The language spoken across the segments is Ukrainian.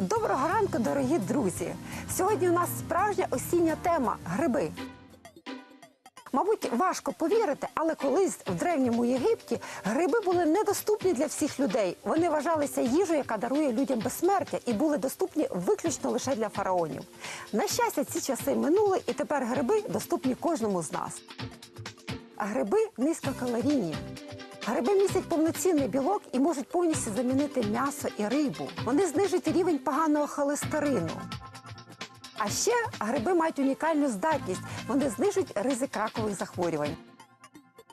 Доброго ранку, дорогі друзі! Сьогодні у нас справжня осіння тема гриби. Мабуть, важко повірити, але колись в древньому Єгипті гриби були недоступні для всіх людей. Вони вважалися їжею, яка дарує людям безсмертя, і були доступні виключно лише для фараонів. На щастя, ці часи минули, і тепер гриби доступні кожному з нас. Гриби низькокалорійні. Гриби містять повноцінний білок і можуть повністю замінити м'ясо і рибу. Вони знижують рівень поганого холестерину. А ще гриби мають унікальну здатність. Вони знижують ризик ракових захворювань.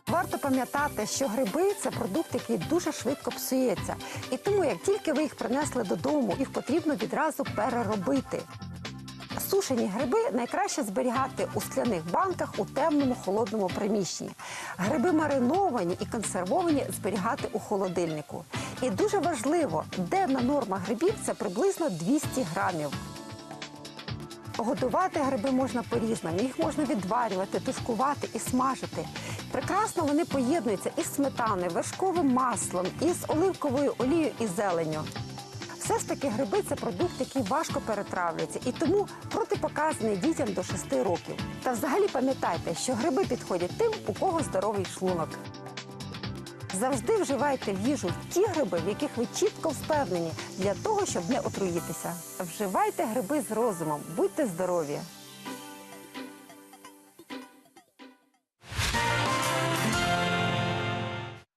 Варто пам'ятати, що гриби це продукт, який дуже швидко псується. І тому, як тільки ви їх принесли додому, їх потрібно відразу переробити. Сушені гриби найкраще зберігати у скляних банках у темному холодному приміщенні. Гриби мариновані і консервовані зберігати у холодильнику. І дуже важливо, денна норма грибів це приблизно 200 грамів. Готувати гриби можна по-різному. Їх можна відварювати, тушкувати і смажити. Прекрасно вони поєднуються із сметаною, вершковим маслом, із оливковою олією і зеленню. Все ж таки гриби це продукт, який важко перетравлюється, і тому протипоказаний дітям до 6 років. Та взагалі пам'ятайте, що гриби підходять тим, у кого здоровий шлунок. Завжди вживайте в їжу ті гриби, в яких ви чітко впевнені, для того, щоб не отруїтися. Вживайте гриби з розумом, будьте здорові!